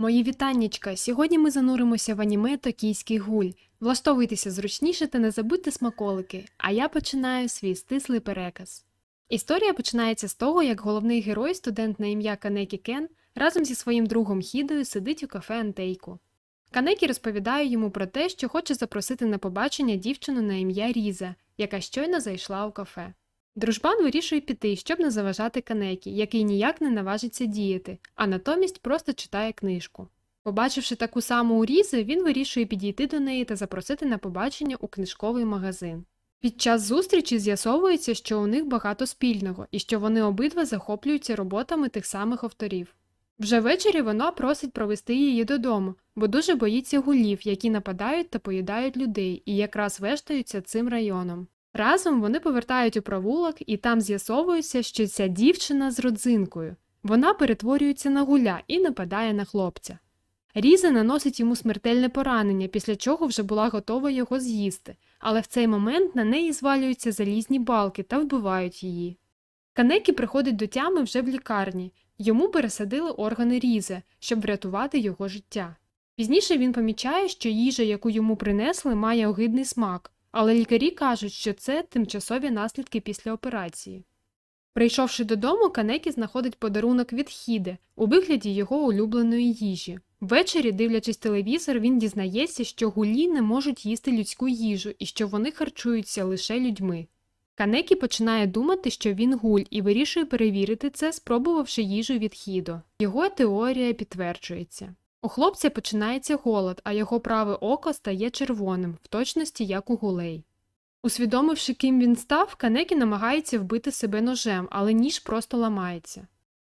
Мої вітаннячка! Сьогодні ми зануримося в аніме Токійський гуль. Влаштовуйтеся зручніше та не забудьте смаколики, а я починаю свій стислий переказ. Історія починається з того, як головний герой, студент на ім'я Канекі Кен, разом зі своїм другом Хідою сидить у кафе Антейку. Канекі розповідає йому про те, що хоче запросити на побачення дівчину на ім'я Різа, яка щойно зайшла у кафе. Дружбан вирішує піти, щоб не заважати Канекі, який ніяк не наважиться діяти, а натомість просто читає книжку. Побачивши таку саму у Різи, він вирішує підійти до неї та запросити на побачення у книжковий магазин. Під час зустрічі з'ясовується, що у них багато спільного і що вони обидва захоплюються роботами тих самих авторів. Вже ввечері вона просить провести її додому, бо дуже боїться гулів, які нападають та поїдають людей і якраз вештаються цим районом. Разом вони повертають у провулок, і там з'ясовується, що ця дівчина з родзинкою. Вона перетворюється на гуля і нападає на хлопця. Різа наносить йому смертельне поранення, після чого вже була готова його з'їсти, але в цей момент на неї звалюються залізні балки та вбивають її. Канекі приходить до тями вже в лікарні, йому пересадили органи Різе, щоб врятувати його життя. Пізніше він помічає, що їжа, яку йому принесли, має огидний смак, але лікарі кажуть, що це тимчасові наслідки після операції. Прийшовши додому, Канекі знаходить подарунок від Хіде у вигляді його улюбленої їжі. Ввечері, дивлячись телевізор, він дізнається, що гулі не можуть їсти людську їжу і що вони харчуються лише людьми. Канекі починає думати, що він гуль, і вирішує перевірити це, спробувавши їжу від Хідо. Його теорія підтверджується. У хлопця починається голод, а його праве око стає червоним, в точності як у гулей. Усвідомивши, ким він став, Канекі намагається вбити себе ножем, але ніж просто ламається.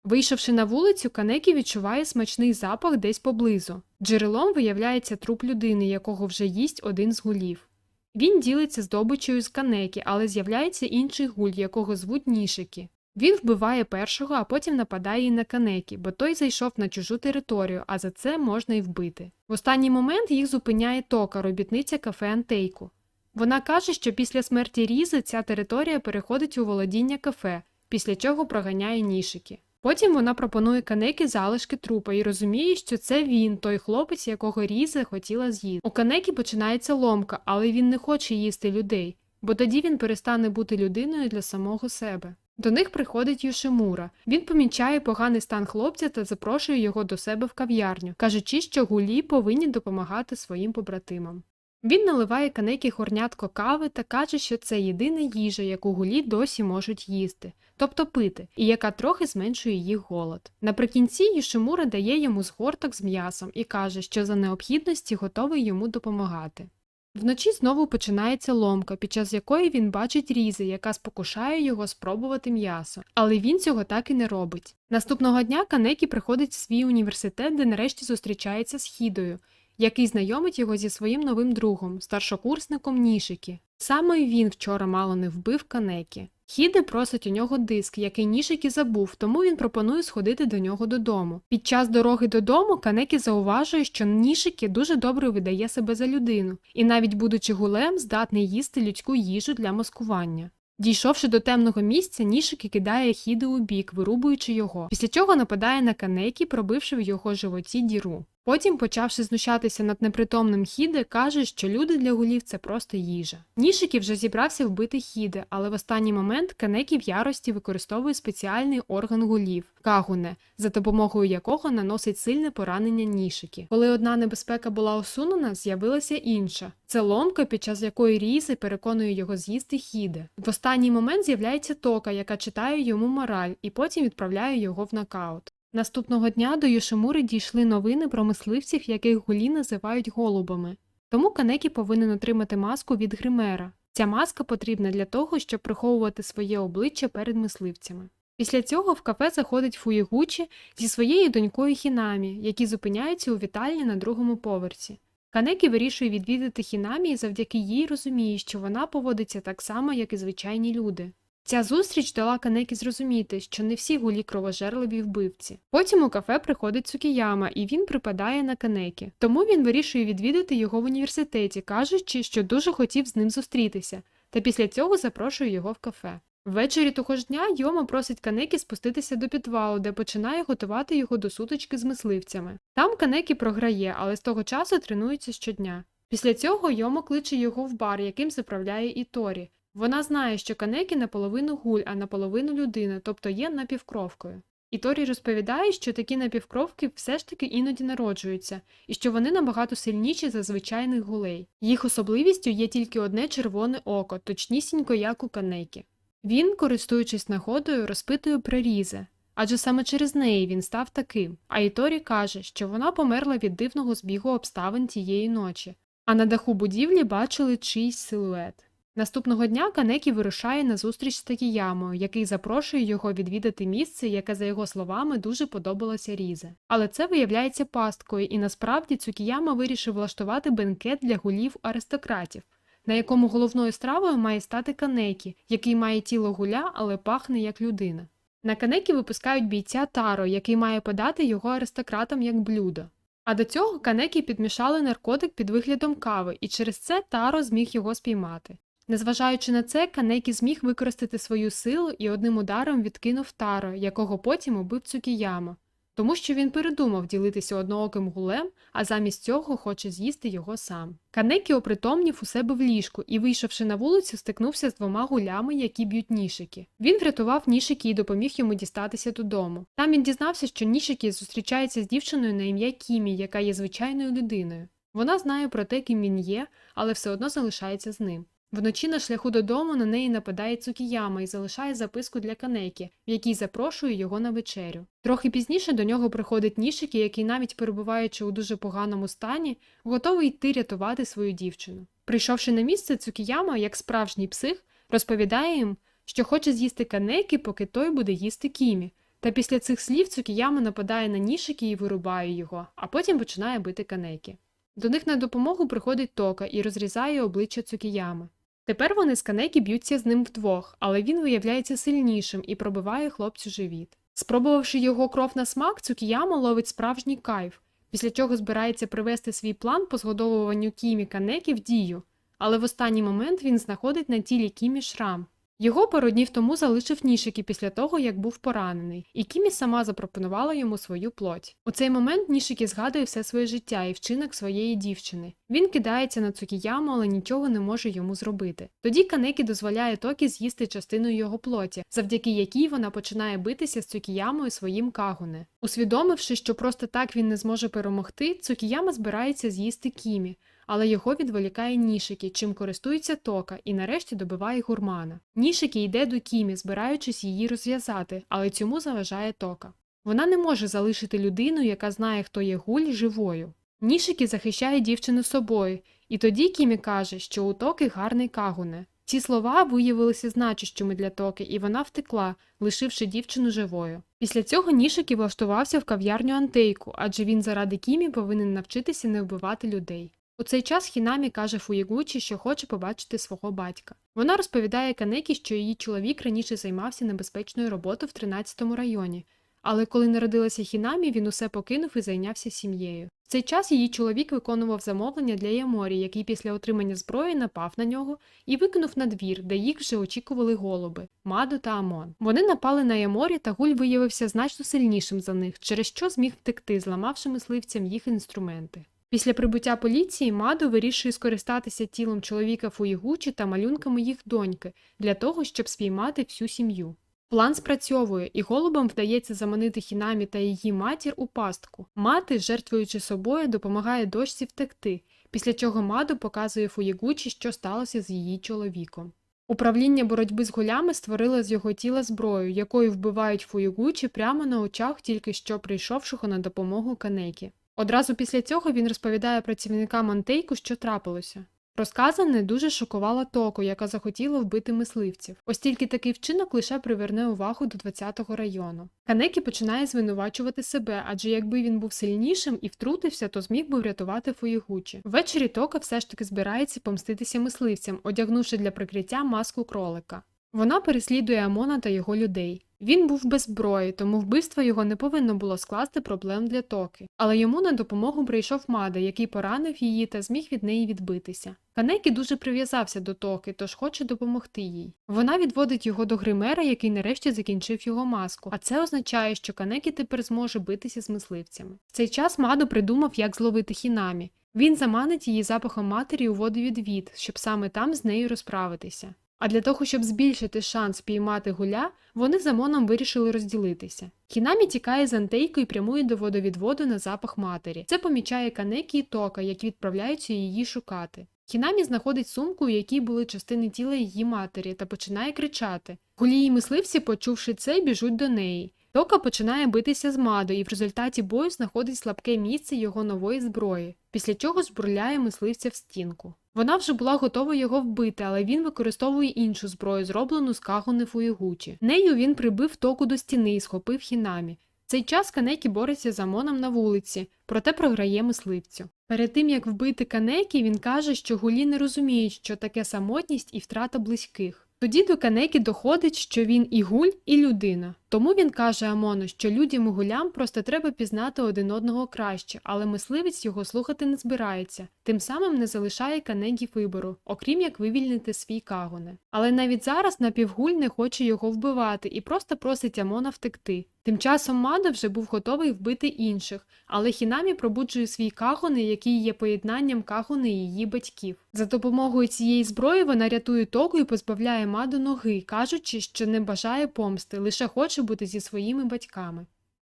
Вийшовши на вулицю, Канекі відчуває смачний запах десь поблизу. Джерелом виявляється труп людини, якого вже їсть один з гулів. Він ділиться здобичею з Канекі, але з'являється інший гуль, якого звуть Нішики. Він вбиває першого, а потім нападає і на Канекі, бо той зайшов на чужу територію, а за це можна й вбити. В останній момент їх зупиняє Тока, робітниця кафе Антейку. Вона каже, що після смерті Різи ця територія переходить у володіння кафе, після чого проганяє Нішики. Потім вона пропонує Канекі залишки трупа і розуміє, що це він, той хлопець, якого Різа хотіла з'їсти. У Канекі починається ломка, але він не хоче їсти людей, бо тоді він перестане бути людиною для самого себе. До них приходить Юшимура. Він помічає поганий стан хлопця та запрошує його до себе в кав'ярню, кажучи, що гулі повинні допомагати своїм побратимам. Він наливає канекі хорнятко кави та каже, що це єдина їжа, яку гулі досі можуть їсти, тобто пити, і яка трохи зменшує їх голод. Наприкінці Юшимура дає йому згорток з м'ясом і каже, що за необхідності готовий йому допомагати. Вночі знову починається ломка, під час якої він бачить різи, яка спокушає його спробувати м'ясо, але він цього так і не робить. Наступного дня Канекі приходить в свій університет, де нарешті зустрічається з Хідою, який знайомить його зі своїм новим другом, старшокурсником Нішики. Саме він вчора мало не вбив Канекі. Хіде просить у нього диск, який Нішики забув, тому він пропонує сходити до нього додому. Під час дороги додому Канекі зауважує, що Нішики дуже добре видає себе за людину, і навіть будучи гулем, здатний їсти людську їжу для маскування. Дійшовши до темного місця, Нішики кидає Хіде у бік, вирубуючи його, після чого нападає на Канекі, пробивши в його животі діру. Потім, почавши знущатися над непритомним Хіде, каже, що люди для гулів це просто їжа. Нішики вже зібрався вбити Хіде, але в останній момент Канекі в ярості використовує спеціальний орган гулів кагуне, за допомогою якого наносить сильне поранення Нішики. Коли одна небезпека була усунена, з'явилася інша. Це ломка, під час якої Різи переконує його з'їсти Хіде. В останній момент з'являється Тока, яка читає йому мораль, і потім відправляє його в нокаут. Наступного дня до Йошимури дійшли новини про мисливців, яких гулі називають голубами. Тому Канекі повинен отримати маску від гримера. Ця маска потрібна для того, щоб приховувати своє обличчя перед мисливцями. Після цього в кафе заходить Фуєгучі зі своєю донькою Хінамі, які зупиняються у вітальні на другому поверсі. Канекі вирішує відвідати Хінамі і завдяки їй розуміє, що вона поводиться так само, як і звичайні люди. Ця зустріч дала Канекі зрозуміти, що не всі гулі кровожерливі вбивці. Потім у кафе приходить Цукіяма, і він припадає на Канекі. Тому він вирішує відвідати його в університеті, кажучи, що дуже хотів з ним зустрітися, та після цього запрошує його в кафе. Ввечері того ж дня Йома просить Канекі спуститися до підвалу, де починає готувати його до сутички з мисливцями. Там Канекі програє, але з того часу тренується щодня. Після цього Йомо кличе його в бар, яким заправляє і Торі. Вона знає, що Канекі наполовину гуль, а наполовину людина, тобто є напівкровкою. І Торі розповідає, що такі напівкровки все ж таки іноді народжуються, і що вони набагато сильніші за звичайних гулей. Їх особливістю є тільки одне червоне око, точнісінько як у Канекі. Він, користуючись нагодою, розпитує про Різе, адже саме через неї він став таким. А Іторі каже, що вона померла від дивного збігу обставин тієї ночі, а на даху будівлі бачили чийсь силует. Наступного дня Канекі вирушає на зустріч з Такіямою, який запрошує його відвідати місце, яке, за його словами, дуже подобалося Різе. Але це виявляється пасткою, і насправді Цукіяма вирішив влаштувати бенкет для гулів аристократів, на якому головною стравою має стати Канекі, який має тіло гуля, але пахне як людина. На Канекі випускають бійця Таро, який має подати його аристократам як блюдо. А до цього Канекі підмішали наркотик під виглядом кави, і через це Таро зміг його спіймати. Незважаючи на це, Канекі зміг використати свою силу і одним ударом відкинув Таро, якого потім убив Цукіяма, тому що він передумав ділитися однооким гулем, а замість цього хоче з'їсти його сам. Канекі опритомнів у себе в ліжку і, вийшовши на вулицю, стикнувся з двома гулями, які б'ють нішики. Він врятував нішики і допоміг йому дістатися додому. Там він дізнався, що нішики зустрічається з дівчиною на ім'я Кімі, яка є звичайною людиною. Вона знає про те, ким він є, але все одно залишається з ним. Вночі на шляху додому на неї нападає Цукіяма і залишає записку для Канекі, в якій запрошує його на вечерю. Трохи пізніше до нього приходить Нішики, який, навіть перебуваючи у дуже поганому стані, готовий йти рятувати свою дівчину. Прийшовши на місце, Цукіяма, як справжній псих, розповідає їм, що хоче з'їсти Канекі, поки той буде їсти Кімі. Та після цих слів Цукіяма нападає на Нішики і вирубає його, а потім починає бити Канекі. До них на допомогу приходить Тока і розрізає обличчя Цукіями. Тепер вони з Канекі б'ються з ним вдвох, але він виявляється сильнішим і пробиває хлопцю живіт. Спробувавши його кров на смак, цукіямо ловить справжній кайф, після чого збирається привести свій план по згодовуванню Кімі Канекі в дію, але в останній момент він знаходить на тілі Кімі шрам. Його пару днів тому залишив Нішики після того, як був поранений, і Кімі сама запропонувала йому свою плоть. У цей момент Нішики згадує все своє життя і вчинок своєї дівчини. Він кидається на Цукіяму, але нічого не може йому зробити. Тоді Канекі дозволяє Токі з'їсти частину його плоті, завдяки якій вона починає битися з Цукіямою своїм кагуне. Усвідомивши, що просто так він не зможе перемогти, Цукіяма збирається з'їсти Кімі але його відволікає Нішики, чим користується тока, і нарешті добиває гурмана. Нішики йде до Кімі, збираючись її розв'язати, але цьому заважає тока. Вона не може залишити людину, яка знає, хто є гуль, живою. Нішики захищає дівчину собою, і тоді Кімі каже, що у токи гарний кагуне. Ці слова виявилися значущими для токи, і вона втекла, лишивши дівчину живою. Після цього Нішики влаштувався в кав'ярню Антейку, адже він заради Кімі повинен навчитися не вбивати людей. У цей час Хінамі каже Фуєгучі, що хоче побачити свого батька. Вона розповідає Канекі, що її чоловік раніше займався небезпечною роботою в 13-му районі, але коли народилася Хінамі, він усе покинув і зайнявся сім'єю. В цей час її чоловік виконував замовлення для Яморі, який після отримання зброї напав на нього і викинув на двір, де їх вже очікували голуби Маду та Амон. Вони напали на Яморі, та гуль виявився значно сильнішим за них, через що зміг втекти, зламавши мисливцям їх інструменти. Після прибуття поліції Мадо вирішує скористатися тілом чоловіка Фуїгучі та малюнками їх доньки для того, щоб спіймати всю сім'ю. План спрацьовує, і голубам вдається заманити Хінамі та її матір у пастку. Мати, жертвуючи собою, допомагає дочці втекти, після чого Мадо показує Фуєгучі, що сталося з її чоловіком. Управління боротьби з гулями створило з його тіла зброю, якою вбивають Фуєгучі прямо на очах тільки що прийшовшого на допомогу Канекі. Одразу після цього він розповідає працівникам Антейку, що трапилося. Розказане дуже шокувала Току, яка захотіла вбити мисливців. Ось тільки такий вчинок лише приверне увагу до 20-го району. Канекі починає звинувачувати себе, адже якби він був сильнішим і втрутився, то зміг би врятувати Фуїгучі. Ввечері Тока все ж таки збирається помститися мисливцям, одягнувши для прикриття маску кролика. Вона переслідує Амона та його людей. Він був без зброї, тому вбивство його не повинно було скласти проблем для Токи. Але йому на допомогу прийшов Мада, який поранив її та зміг від неї відбитися. Канекі дуже прив'язався до Токи, тож хоче допомогти їй. Вона відводить його до гримера, який нарешті закінчив його маску, а це означає, що Канекі тепер зможе битися з мисливцями. В цей час Мадо придумав, як зловити Хінамі. Він заманить її запахом матері у водовідвід, щоб саме там з нею розправитися. А для того, щоб збільшити шанс піймати гуля, вони з Амоном вирішили розділитися. Хінамі тікає з Антейко і прямує до водовідводу на запах матері. Це помічає Канекі і Тока, які відправляються її шукати. Хінамі знаходить сумку, у якій були частини тіла її матері, та починає кричати. Гулі й мисливці, почувши це, біжуть до неї. Тока починає битися з Мадо і в результаті бою знаходить слабке місце його нової зброї, після чого збурляє мисливця в стінку. Вона вже була готова його вбити, але він використовує іншу зброю, зроблену з кагони Фуєгучі. Нею він прибив току до стіни і схопив хінамі. Цей час Канекі бореться з Амоном на вулиці, проте програє мисливцю. Перед тим як вбити Канекі, він каже, що гулі не розуміють, що таке самотність і втрата близьких. Тоді до Канекі доходить, що він і гуль, і людина. Тому він каже Амону, що людям і гулям просто треба пізнати один одного краще, але мисливець його слухати не збирається, тим самим не залишає Канегі вибору, окрім як вивільнити свій кагоне. Але навіть зараз напівгуль не хоче його вбивати і просто просить Амона втекти. Тим часом Мада вже був готовий вбити інших, але Хінамі пробуджує свій кагони, який є поєднанням кагони її батьків. За допомогою цієї зброї вона рятує току і позбавляє Маду ноги, кажучи, що не бажає помсти, лише хоче бути зі своїми батьками.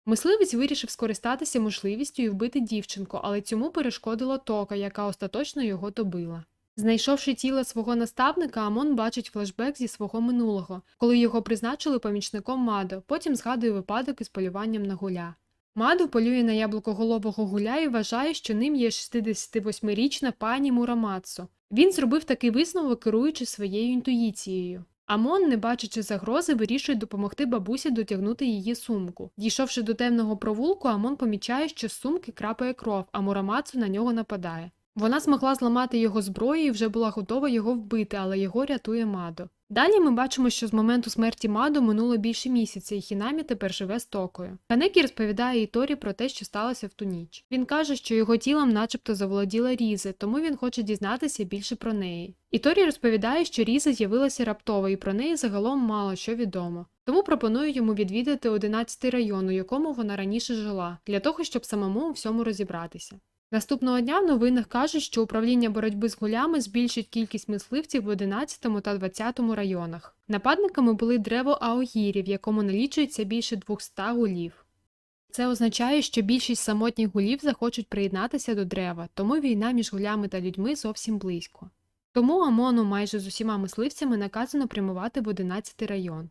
Мисливець вирішив скористатися можливістю і вбити дівчинку, але цьому перешкодила тока, яка остаточно його добила. Знайшовши тіло свого наставника, Амон бачить флешбек зі свого минулого, коли його призначили помічником Мадо, потім згадує випадок із полюванням на гуля. Мадо полює на яблукоголового гуля і вважає, що ним є 68-річна пані Мурамацу. Він зробив такий висновок, керуючи своєю інтуїцією. Амон, не бачачи загрози, вирішує допомогти бабусі дотягнути її сумку. Дійшовши до темного провулку, Амон помічає, що з сумки крапає кров, а Мурамацу на нього нападає. Вона змогла зламати його зброю і вже була готова його вбити, але його рятує Мадо. Далі ми бачимо, що з моменту смерті Мадо минуло більше місяця, і Хінамі тепер живе з Токою. Канекі розповідає Іторі про те, що сталося в ту ніч. Він каже, що його тілом начебто заволоділа Різе, тому він хоче дізнатися більше про неї. Іторі розповідає, що Різа з'явилася раптово, і про неї загалом мало що відомо. Тому пропоную йому відвідати 11 район, у якому вона раніше жила, для того, щоб самому у всьому розібратися. Наступного дня в новинах кажуть, що управління боротьби з гулями збільшить кількість мисливців в 11 та 20 районах. Нападниками були древо Аогірі, в якому налічується більше 200 гулів. Це означає, що більшість самотніх гулів захочуть приєднатися до дерева, тому війна між гулями та людьми зовсім близько. Тому Амону майже з усіма мисливцями наказано прямувати в 11 район.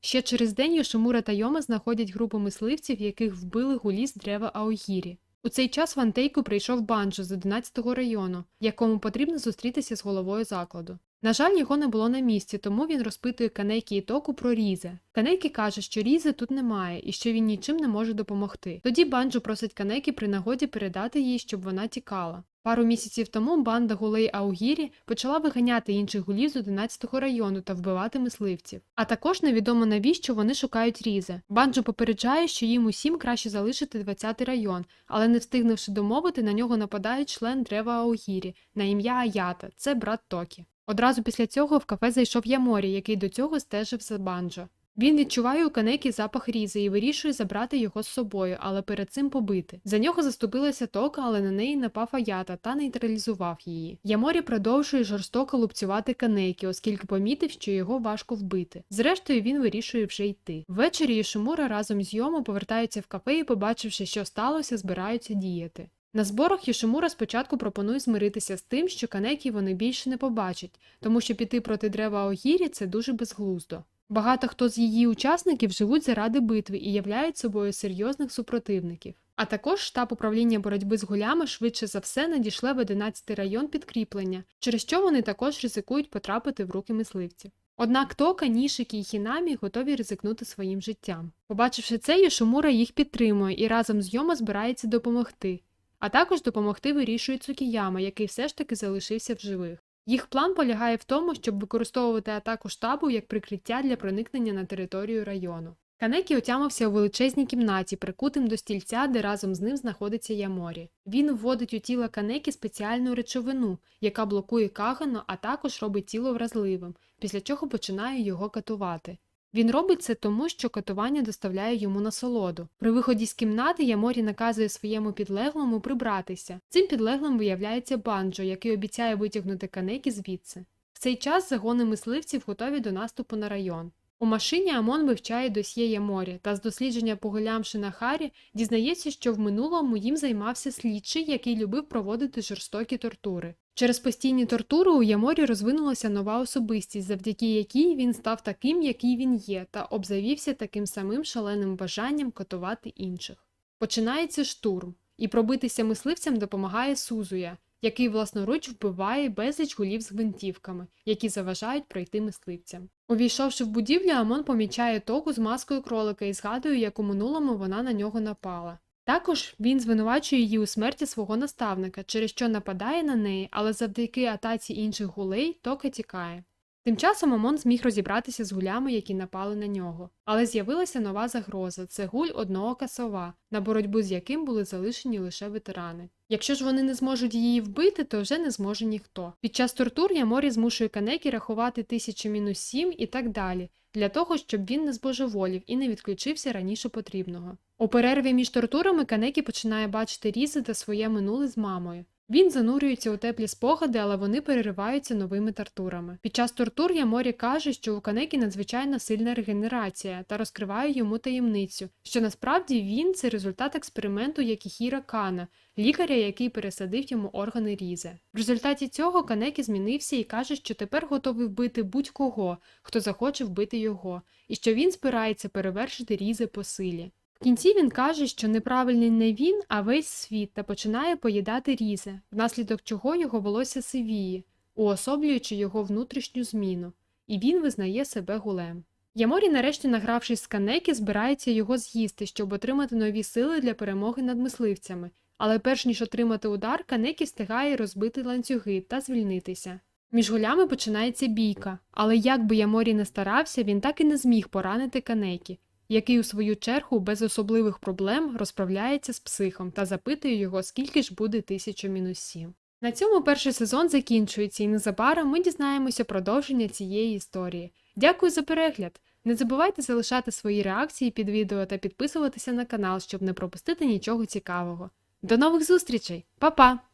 Ще через день Йошимура та Йома знаходять групу мисливців, яких вбили гулі з дерева Аогірі. У цей час в Антейку прийшов банджо з 11-го району, якому потрібно зустрітися з головою закладу. На жаль, його не було на місці, тому він розпитує Канейкі і Току про Різе. Канейкі каже, що Різи тут немає і що він нічим не може допомогти. Тоді банджо просить Канейкі при нагоді передати їй, щоб вона тікала. Пару місяців тому банда гулей Аугірі почала виганяти інших гулів з 11-го району та вбивати мисливців. А також невідомо навіщо вони шукають різе. Банджо попереджає, що їм усім краще залишити 20-й район, але не встигнувши домовити, на нього нападає член древа Аугірі на ім'я Аята, це брат Токі. Одразу після цього в кафе зайшов Яморі, який до цього стежив за банджо. Він відчуває у канекі запах різи і вирішує забрати його з собою, але перед цим побити. За нього заступилася тока, але на неї напав аята та нейтралізував її. Яморі продовжує жорстоко лупцювати канекі, оскільки помітив, що його важко вбити. Зрештою, він вирішує вже йти. Ввечері Йошимура разом з Йомо повертаються в кафе і, побачивши, що сталося, збираються діяти. На зборах Йошимура спочатку пропонує змиритися з тим, що канекі вони більше не побачать, тому що піти проти дерева Огірі це дуже безглуздо. Багато хто з її учасників живуть заради битви і являють собою серйозних супротивників. А також штаб управління боротьби з гулями швидше за все надійшле в 11 район підкріплення, через що вони також ризикують потрапити в руки мисливців. Однак Тока, Нішики і Хінамі готові ризикнути своїм життям. Побачивши це, Йошимура їх підтримує і разом з Йома збирається допомогти. А також допомогти вирішує Цукіяма, який все ж таки залишився в живих. Їх план полягає в тому, щоб використовувати атаку штабу як прикриття для проникнення на територію району. Канекі отямився у величезній кімнаті, прикутим до стільця, де разом з ним знаходиться Яморі. Він вводить у тіло Канекі спеціальну речовину, яка блокує Кагану, а також робить тіло вразливим, після чого починає його катувати. Він робить це тому, що катування доставляє йому насолоду. При виході з кімнати Яморі наказує своєму підлеглому прибратися. Цим підлеглим виявляється банджо, який обіцяє витягнути Канекі звідси. В цей час загони мисливців готові до наступу на район. У машині Амон вивчає досьє Яморі та з дослідження погулямши на Харі дізнається, що в минулому їм займався слідчий, який любив проводити жорстокі тортури. Через постійні тортури у Яморі розвинулася нова особистість, завдяки якій він став таким, який він є, та обзавівся таким самим шаленим бажанням катувати інших. Починається штурм, і пробитися мисливцям допомагає Сузуя, який власноруч вбиває безліч гулів з гвинтівками, які заважають пройти мисливцям. Увійшовши в будівлю, Амон помічає току з маскою кролика і згадує, як у минулому вона на нього напала. Також він звинувачує її у смерті свого наставника, через що нападає на неї, але завдяки атаці інших гулей Тока тікає. Тим часом Амон зміг розібратися з гулями, які напали на нього. Але з'явилася нова загроза це гуль одноока сова, на боротьбу з яким були залишені лише ветерани. Якщо ж вони не зможуть її вбити, то вже не зможе ніхто. Під час тортур Яморі змушує Канекі рахувати тисячу мінус сім і так далі, для того, щоб він не збожеволів і не відключився раніше потрібного. У перерві між тортурами Канекі починає бачити різи та своє минуле з мамою. Він занурюється у теплі спогади, але вони перериваються новими тортурами. Під час тортур Яморі каже, що у Канекі надзвичайно сильна регенерація та розкриває йому таємницю, що насправді він це результат експерименту Якіхіра Кана, лікаря, який пересадив йому органи різе. В результаті цього Канекі змінився і каже, що тепер готовий вбити будь-кого, хто захоче вбити його, і що він збирається перевершити різе по силі. Кінці він каже, що неправильний не він, а весь світ та починає поїдати різе, внаслідок чого його волосся сивіє, уособлюючи його внутрішню зміну, і він визнає себе гулем. Яморі, нарешті, награвшись з Канекі, збирається його з'їсти, щоб отримати нові сили для перемоги над мисливцями, але перш ніж отримати удар, Канекі встигає розбити ланцюги та звільнитися. Між гулями починається бійка, але як би Яморі не старався, він так і не зміг поранити Канекі, який у свою чергу без особливих проблем розправляється з психом та запитує його, скільки ж буде 1000 мінус 7. На цьому перший сезон закінчується, і незабаром ми дізнаємося продовження цієї історії. Дякую за перегляд! Не забувайте залишати свої реакції під відео та підписуватися на канал, щоб не пропустити нічого цікавого. До нових зустрічей! Па-па!